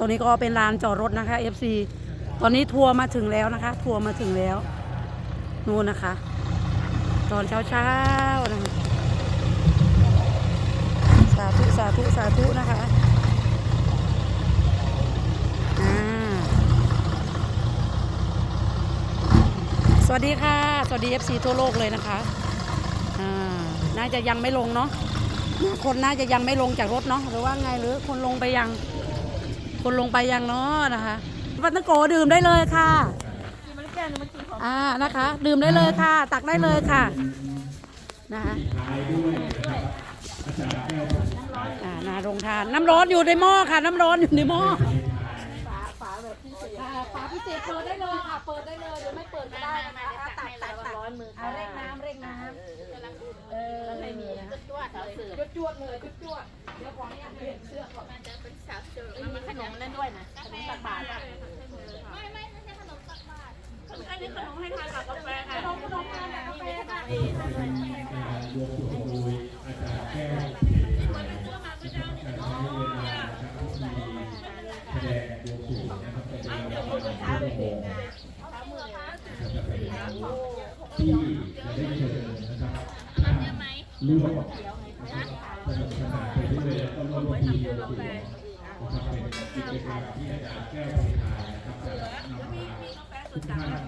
ตรงนี้ก็เป็นลานจอดรถนะคะ FC ตอนนี้ทัวร์มาถึงแล้วนะคะ ทัวร์มาถึงแล้ว นู่นนะคะ ตอนเช้าเช้าๆนะคะสาธุสาธุสาธุนะคะอ่าสวัสดีค่ะ สวัสดี FC ทั่วโลกเลยนะคะอ่าน่าจะยังไม่ลงเนาะคนน่าจะยังไม่ลงจากรถเนาะหรือว่าไงหรือคนลงไปยัง คนลงไปยังเนาะนะคะวัตนโกดื่มได้เลยค่ะอ่านะคะ ดื่มได้เลยค่ะ ตักได้เลยค่ะนะคะอ่านาโรงทานน้ำร้อนอยู่ในหม้อค่ะ น้ำร้อนอยู่ในหม้ออ่าฝาพิเศษเปิดได้เลยค่ะ เปิดได้เลยเดี๋ยวไม่เปิดก็ได้นะคะอ่าตักตักตักร้อนมืออ่าเร่งน้ำเร่งน้ำเออไม่มีนะจวดเขาสืบจวดๆเลยจวดๆเดี๋ยวขออนุญาตเปลี่ยน บมันมีขนมนั่นด้วยนะขนมตักบาตรไม่ไม่ไม่ใช่ขนมตักบาตรอันนี้ขนมให้ทานกับกาแฟค่ะขนมขนมทานกับกาแฟค่ะรวมตัวโดยอาจารย์แก้วเขตนะครับการใช้เวลานะครับที่แสดงบวงรวงนะครับเป็นเวลาประมาณชั่วงนะครับจะเป็นที่จะได้เชิญนะครับร่วมนะครับสนุกสนานไปด้วยแล้วก็ร่วมพิธีบวงสรวงนะครับเป็น กิจกรรมที่อาจารย์แก้วเขตนะครับจะนำมาทุกท่านนะครับ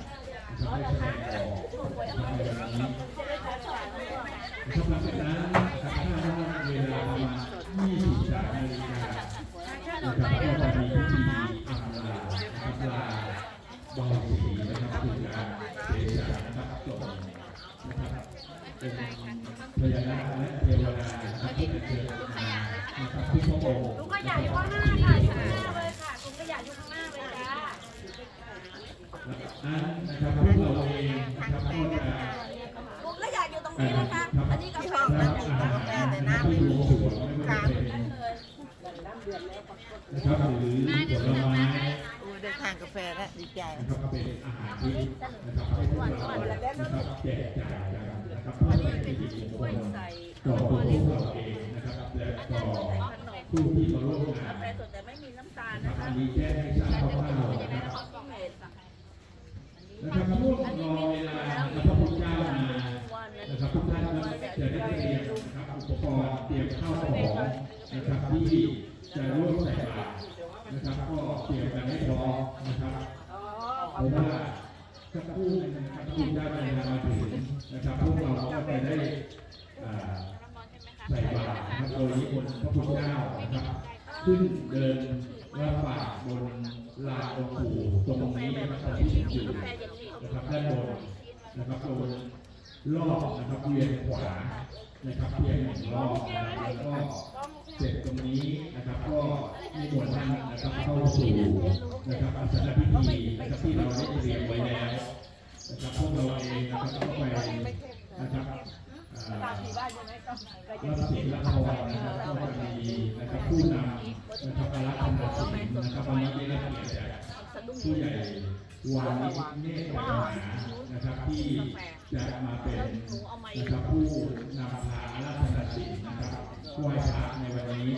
ได้แสดงออกนะครับในวันนี้นะครับหลังจากนั้นนะครับถ้าว่าเวลาประมาณ23นาฬิกานะครับก็จะมีพิธีอำลานะครับลาบายสีนะครับคือการเทศานะครับจบนะครับเป็นพญานาคและ นะครับหรือผลไม้โอ้ได้ทานกาแฟแล้วดีใจนะครับก็เป็นอาหารที่นะครับให้พวกเรานะครับแจกจ่ายกันนะครับเพื่อเป็นสิริมงคลต่อตัวพวกเราเองนะครับและต่อผู้ที่มาร่วมงานแต่ไม่มีน้ำตาลนะครับมีแจ้งให้ทราบคร่านะครับนะครับช่วงรอเวลาพระพุทธเจ้ามานะครับทุกท่านจะได้เตรียมนะครับอุปกรณ์เตรียมข้าวของนะครับที่ จะร่วมใส่บาตรนะครับ ก็เตรียมกันให้พร้อมนะครับเพราะว่าสักครู่นะครับที่ได้เวลามาถึงนะครับพวกเราก็จะได้ใส่บาตรนะครับโดยนิมนต์พระพุทธเจ้านะครับขึ้นเดินระบาดบนลานองค์ปู่ตรงนี้นะครับที่อยู่นะครับด้านบนนะครับโดยรอบนะครับเวียนขวานะครับเพียงหนึ่งรอบแล้วก็ เสร็จตรงนี้นะครับก็นิมนต์ท่านนะครับเข้าสู่นะครับอาสนพิธีนะครับที่เราได้เตรียมไว้แล้วนะครับพวกเราเองนะครับก็ไปนะครับอ่ารับศีลรับพรนะครับก็จะมีนะครับผู้นำ ผู้ใหญ่วานิชเนตรปัญหานะครับที่จะมาเป็นนะครับผู้นำพาอารักษาศีลนะครับไหว้พระในวันนี้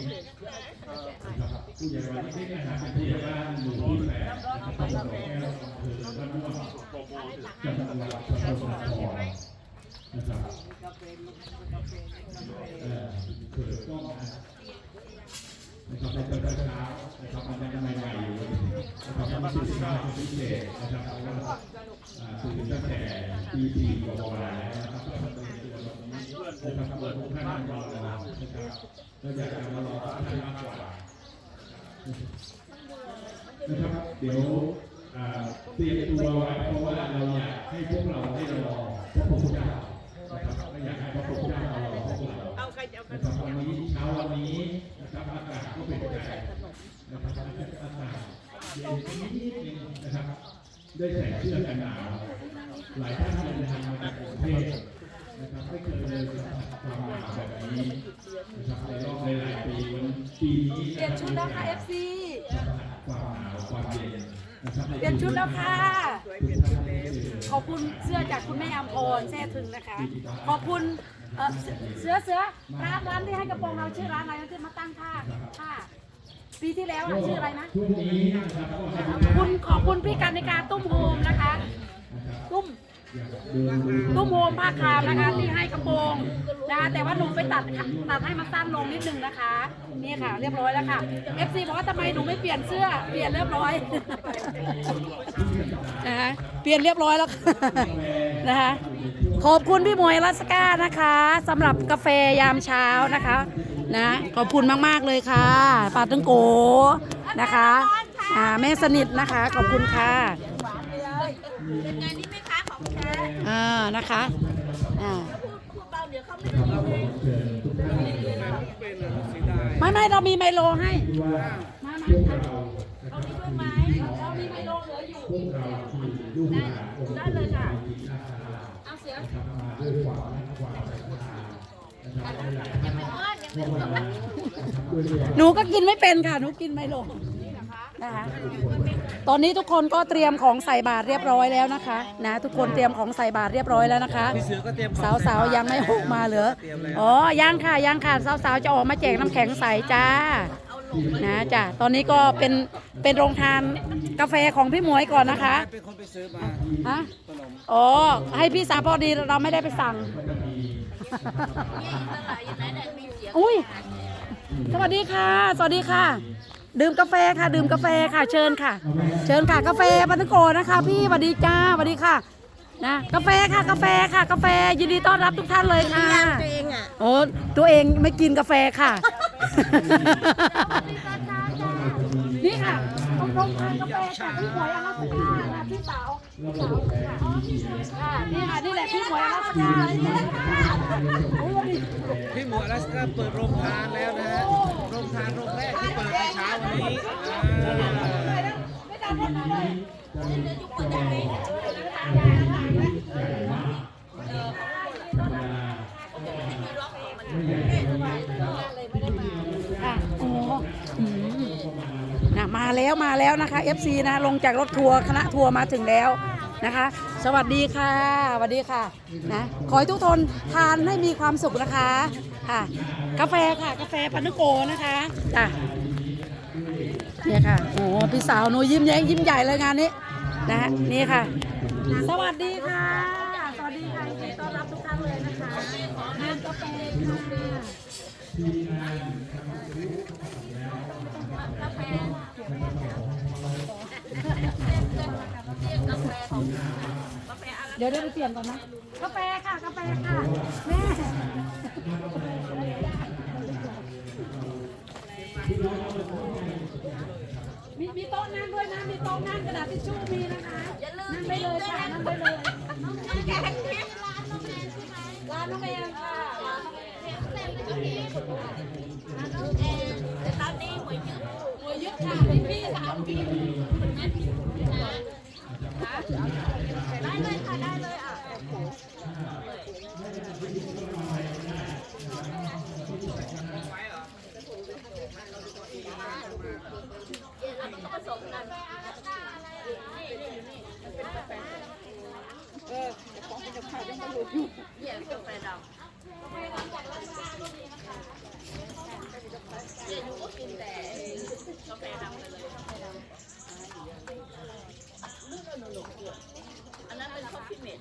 นะครับผู้ใหญ่วานิชเนตรปัญหาเป็นผู้ใหญ่บ้านหมู่ที่แปดนะครับตำบลหนองแก้วอำเภอบ้านม่วงจังหวัดสกลนครนะครับเอ่อเปิดกล้องนะนะครับในตอนเช้านะครับมันยังใหม่ๆอยู่ นะครับมันตื่นมาพิเศษนะครับว่าอ่าตื่นตั้งแต่ตีสี่กว่าแล้วนะครับก็มาเป็นตัวตรงนี้นะครับเปิดทุกท่านมารอนะครับก็อยากจะมารอท่านมากกว่านะครับเดี๋ยวเตรียมตัวไว้เพราะว่าเราอยากให้พวกเราได้รอพระพุทธเจ้านะครับไม่อยากให้พระพุทธเจ้ารอพวกเราเอาใครจะเอาขนะนครับวันนี้เช้าวันนี้นะครับอากาศก็เป็นใจนะครับอากาศ เย็นนิดนึงนะครับได้ใส่เสื้อกันหนาวหลายท่านเดินทางมาจากกรุงเทพนะครับไม่เคยเลยสัมผัสความหนาวแบบนี้นะครับในรอบหลายปีวันปีนี้เปลี่ยนชุดแล้วค่ะ FC สัมผัสความหนาวความเย็นนะครับเปลี่ยนชุดแล้วค่ะขอบคุณเสื้อจากคุณแม่อัมพรแท้ถึงนะคะ ขอบคุณเสือเสือร้านร้านที่ให้กระโปรงเราชื่อร้านอะไรที่มาตั้งค่าค่า ปีที่แล้วอะชื่ออะไรนะช่วงนี้นะครับก็ให้ขอบคุณขอบคุณพี่กันในการตุ้มโฮมนะคะ ตุ้มดูดู ตุ้มโฮมผ้าคามนะคะที่ให้กระโปรงนะคะแต่ว่าหนูไปตัดตัดให้มันสั้นลงนิดนึงนะคะนี่ค่ะ เรียบร้อยแล้วค่ะ FC บอกว่าทำไมหนูไม่เปลี่ยนเสื้อเปลี่ยนเรียบร้อยนะคะเปลี่ยนเรียบร้อยแล้วนะคะขอบคุณพี่มวยรัสกานะคะสำหรับกาแฟยามเช้านะคะนะขอบคุณมากๆเลยค่ะปาตังโกนะคะอ่าแม่สนิทนะคะขอบคุณค่ะ เป็นไงนี่ไหมคะของแท้อ่านะคะอ่าไม่ไม่เรามีไมโลให้ที่ว่ามามาเรานะครับคือพี่น้องเรามีไมโลเหลืออยู่พวกเราคือลูกหลานองค์ปู่ศรีนาคราชเอาเสียนะครับมาด้วยความรักความศรัทธานะครับหลายๆท่านก็มานะครับด้วยความหนูก็กินไม่เป็นค่ะหนูกินไมโล นะคะ ตอนนี้ทุกคนก็เตรียมของใส่บาตรเรียบร้อยแล้วนะคะ นะทุกคนเตรียมของใส่บาตรเรียบร้อยแล้วนะคะ พี่เสือก็เตรียมสาวๆยังไม่ออกมาเหรออ๋อยังค่ะยังค่ะสาวๆจะออกมาแจกน้ำแข็งใสจ้า นะจ้ะตอนนี้ก็เป็นเป็นโรงทานกาแฟของพี่หมวยก่อนนะคะเป็นคนไปซื้อมาฮะอ๋อให้พี่สาวพอดีเราไม่ได้ไปสั่ง อุ้ย สวัสดีค่ะ สวัสดีค่ะ ดื่มกาแฟค่ะ ดื่มกาแฟค่ะ เชิญค่ะ เชิญค่ะกาแฟปันตะโกนะคะ พี่สวัสดีจ้าสวัสดีค่ะนะกาแฟค่ะกาแฟค่ะกาแฟยินดีต้อนรับทุกท่านเลยค่ะตัวเองอะโอ้ตัวเองไม่กินกาแฟค่ะนี่ค่ะต้องต้องทานกาแฟจากพี่หมวยอลาสก้านะพี่สาวพี่สาวค่ะนี่ค่ะนี่แหละพี่หมวยอลาสก้านี่แหละค่ะโอ้ยพี่หมูอลาสก้าเปิดโรงทานแล้วนะฮะโรงทานโรงแรกที่เปิดในเช้าวันนี้อ่ามามคนเลยค่ะมาแล้วมาแล้วนะคะ FC นะลงจากรถทัวร์คณะทัวร์มาถึงแล้วนะคะ สวัสดีค่ะสวัสดีค่ะนะขอให้ทุกคนทานให้มีความสุขนะคะค่ะ กาแฟค่ะ กาแฟปานุโกนะคะจ้ะ เนี่ยค่ะโอ้พี่สาวหนูยิ้มแย้งยิ้มใหญ่เลยงานนี้นะฮะนี่ค่ะ สวัสดีค่ะสวัสดีค่ะยินดีต้อนรับทุกท่านเลยนะคะดื่มกาแฟค่ะเดี๋ยวเดี๋ยวไปเปลี่ยนก่อนนะกาแฟค่ะกาแฟค่ะแม่ ทิชชู่มีนะคะนั่งไปเลยค่ะนั่งไปเลยร้านน้องแอนค่ะร้านน้องแอนร้านน้องแอนแต่ตอนนี้หวยยึดหวยยึดค่ะพี่สามพี่ได้เลยค่ะ ได้เลยอะ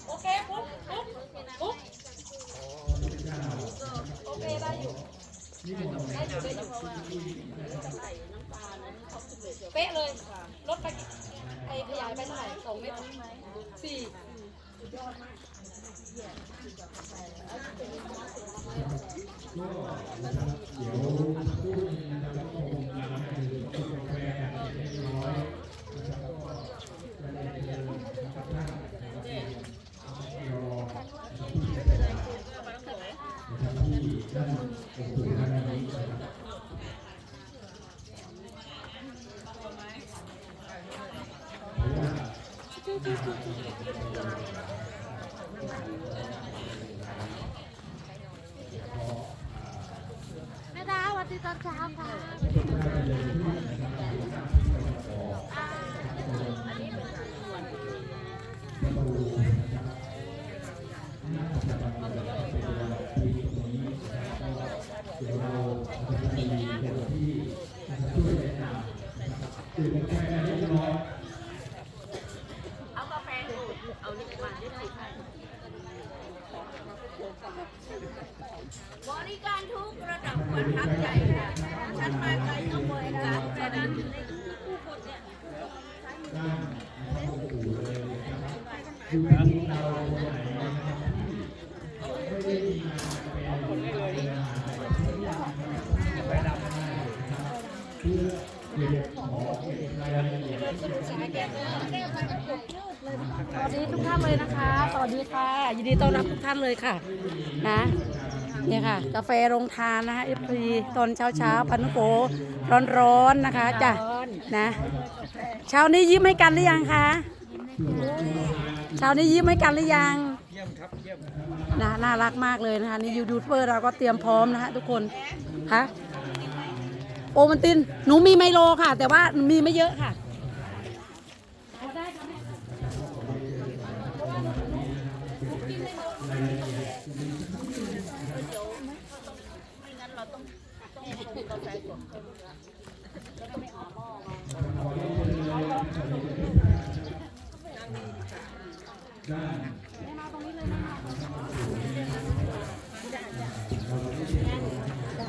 โอเคปุ๊บปุ๊บปุ๊บโอเคได้อยู่ได้อยู่ได้อยู่เป๊ะเลยรถไปไปขยายไปเท่าไหร่สองเมตรสี่ ก็นะครับเดี๋ยวสักครู่นึงนะครับก็คงมาให้ดื่มกาแฟเล็กน้อยนะครับก็จะได้เรียนนะครับท่านนะครับที่รอที่จะได้นะครับที่ท่านองค์ปู่ท่านนี้นะครับเพราะว่า สวัสดีทุกท่านเลยนะคะ สวัสดีค่ะ ยินดีต้อนรับทุกท่านเลยค่ะ นะ เนี่ยค่ะ กาแฟโรงทานนะคะเอฟพีตอนเช้าเช้าพันธุ์โกร้อนๆนะคะจ้ะนะ เช้านี้ยิ้มให้กันหรือยังคะ เช้านี้ยิ้มให้กันหรือยัง ครับเยี่ยมนะน่ารักมากเลยนะคะนี่ยูทูบเบอร์เราก็เตรียมพร้อมนะคะทุกคนคะโอมันตินหนูมีไมโลค่ะ แต่ว่ามีไม่เยอะค่ะ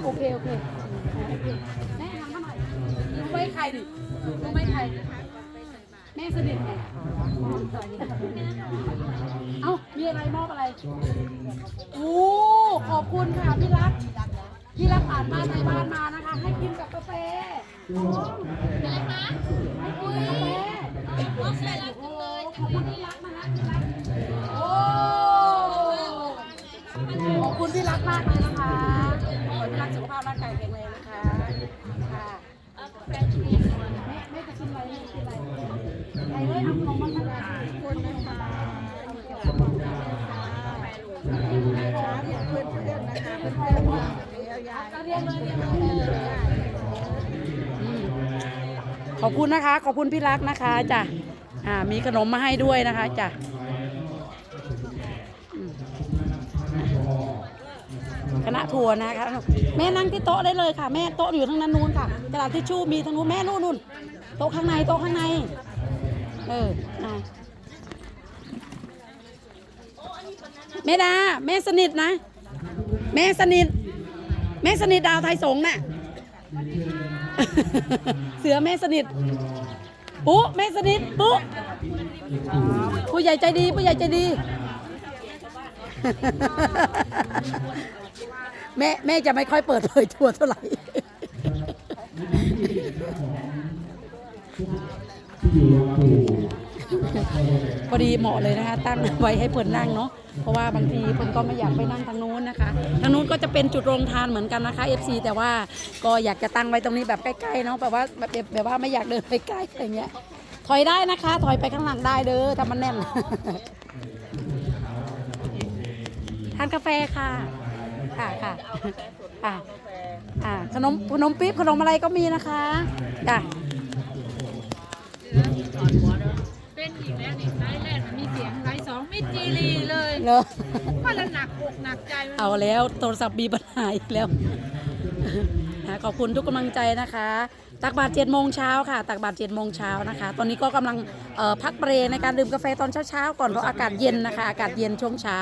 โอเค โอเคแม่ทำมาหน่อยรู้ไหมใครดิรู้ไหมใคร แม่สนิทไงเอ้ามีอะไรมอบอะไรโอ้ขอบคุณค่ะพี่รักพี่รักผ่านบ้านในบ้านมานะคะ ให้กินกับกาแฟโอ้อะไรคะให้กินกาแฟโอ้ใส่รักจังเลยขอบคุณพี่รักนะคะพี่รัก โอ้ ขอบคุณพี่รักมากเลยนะคะขอให้พี่รักสุขภาพร่างกายแข็งแรงนะคะ ค่ะแม่แม่จะกินอะไรแม่จะกินอะไรไอ้เอ้ยเอาของมันมาขอบคุณนะคะเพื่อนเพื่อนนะคะเพื่อนเพื่อนเรียนเลยเรียนเลยอืม ขอบคุณนะคะ ขอบคุณพี่รักนะคะจ้ะอ่ามีขนมมาให้ด้วยนะคะจ้ะคณะทัวร์นะคะแม่นั่งที่โต๊ะได้เลยค่ะ แม่โต๊ะอยู่ทางนั้นนู้นค่ะกระดาษทิชชู่มีทางนู้นแม่นู่นนู่นโต๊ะข้างในโต๊ะข้างใน เอออะแม่ดาแม่สนิทนะ แม่สนิท แม่สนิทดาวไทยสงฆ์น่ะ เสือแม่สนิท ปุ๊แม่สนิท ปุ๊ผู้ใหญ่ใจดี ผู้ใหญ่ใจดี แม่แม่จะไม่ค่อยเปิดเผยตัวเท่าไหร่พอดีเหมาะเลยนะคะ ตั้งไว้ให้เพิ่นนั่งเนาะ เพราะว่าบางทีเพิ่นก็ไม่อยากไปนั่งทางนู้นนะคะทางนู้นก็จะเป็นจุดโรงทานเหมือนกันนะคะ FC แต่ว่าก็อยากจะตั้งไว้ตรงนี้แบบใกล้ๆเนาะแบบว่าแบบแบบว่าไม่อยากเดินไปใกล้อะไรเงี้ยถอยได้นะคะ ถอยไปข้างหลังได้เด้อถ้ามันแน่นทานกาแฟค่ะ ค่ะค่ะค่ะอ่าขนมขนมปี๊บขนมอะไรก็มีนะคะจ้ะเป็นอีกแล้วนี่ ไลฟ์สองมิดจีรีเลยเลอว่าละหนักอกหนักใจมันเอาแล้วโทรศัพท์มีปัญหาอีกแล้วนะขอบคุณทุกกำลังใจนะคะ ตักบาตรเจ็ดโมงเช้าค่ะ ตักบาตรเจ็ดโมงเช้านะคะ ตอนนี้ก็กำลังเอ่อพักเบรกในการดื่มกาแฟตอนเช้าๆก่อนเพราะอากาศเย็นนะคะ อากาศเย็นช่วงเช้า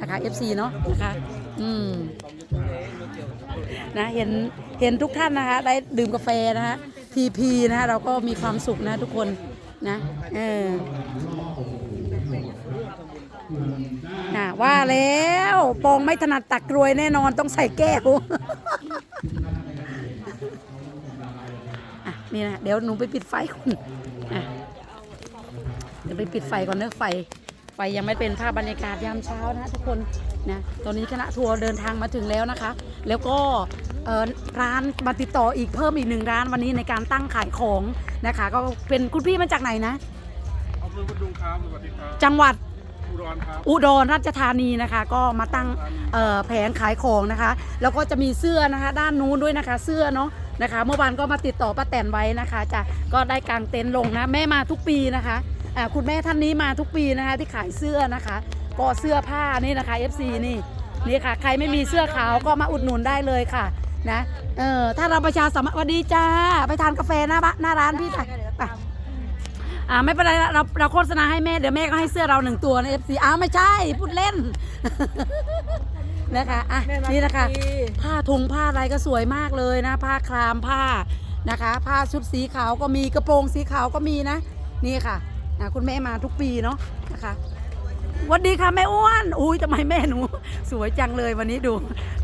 นะคะ FC เนาะนะคะอืมนะเห็นเห็นทุกท่านนะคะ ได้ดื่มกาแฟนะคะทีพีนะคะเราก็มีความสุขนะทุกคนนะเออ นะว่าแล้วปองไม่ถนัดตักกรวยแน่นอนต้องใส่แก้วอะนี่นะเดี๋ยวหนูไปปิดไฟก่อนอะเดี๋ยวไปปิดไฟก่อนเนอะไฟ ไฟยังไม่เป็นภาพบรรยากาศยามเช้านะทุกคนนะตอนนี้คณะทัวร์เดินทางมาถึงแล้วนะคะ แล้วก็เอ่อร้านมาติดต่ออีกเพิ่มอีกหนึ่งร้านวันนี้ในการตั้งขายของนะคะ ก็เป็นคุณพี่มาจากไหนนะอำเภอพดุงครับสวัสดีครับจังหวัด อุดรครับอุดรราชธานีนะคะ ก็มาตั้งเอ่อแผงขายของนะคะ แล้วก็จะมีเสื้อนะคะ ด้านนู้นด้วยนะคะ เสื้อเนาะนะคะ เมื่อวานก็มาติดต่อป้าแตนไว้นะคะจะก็ได้กางเต็นท์ลงนะแม่มาทุกปีนะคะอ่าคุณแม่ท่านนี้มาทุกปีนะคะที่ขายเสื้อนะคะ ก็เสื้อผ้านี่นะคะ FC นี่นี่ค่ะ ใครไม่มีเสื้อขาวก็มาอุดหนุนได้เลยค่ะนะเออถ้าเราประชาสัมพันธ์สวัสดีจ้าไปทานกาแฟหน้าบ้านหน้าร้านพี่ไปไป อ่าไม่เป็นไรเราเราโฆษณาให้แม่เดี๋ยวแม่ก็ให้เสื้อเราหนึ่งตัวในเอฟซีอ้าวไม่ใช่พูดเล่น นะคะอะนี่นะคะผ้าถุงผ้าอะไรก็สวยมากเลยนะ ผ้าครามผ้านะคะ ผ้าชุดสีขาวก็มีกระโปรงสีขาวก็มีนะ นี่ค่ะนะคุณแม่มาทุกปีเนาะนะคะสวัสดีค่ะแม่อ้วนอุ้ยทำไมแม่หนู สวยจังเลยวันนี้ดู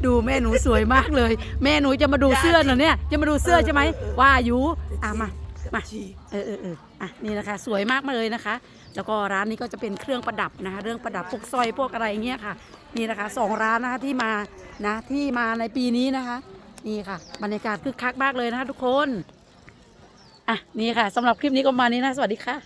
ดูแม่หนูสวยมากเลย แม่หนูจะมาดูเสื้อเหรอเนี่ยจะมาดูเสื้อใช่ไหมว่าอยู่อะมามา เออเออเออ อะนี่นะคะสวยมากมาเลยนะคะ แล้วก็ร้านนี้ก็จะเป็นเครื่องประดับนะคะ เรื่องประดับพวกสร้อยพวกอะไรเงี้ยค่ะ นี่นะคะสองร้านนะคะที่มานะที่มาในปีนี้นะคะ นี่ค่ะ บรรยากาศคึกคักมากเลยนะคะทุกคน อะนี่ค่ะสำหรับคลิปนี้ก็มานี้นะ สวัสดีค่ะ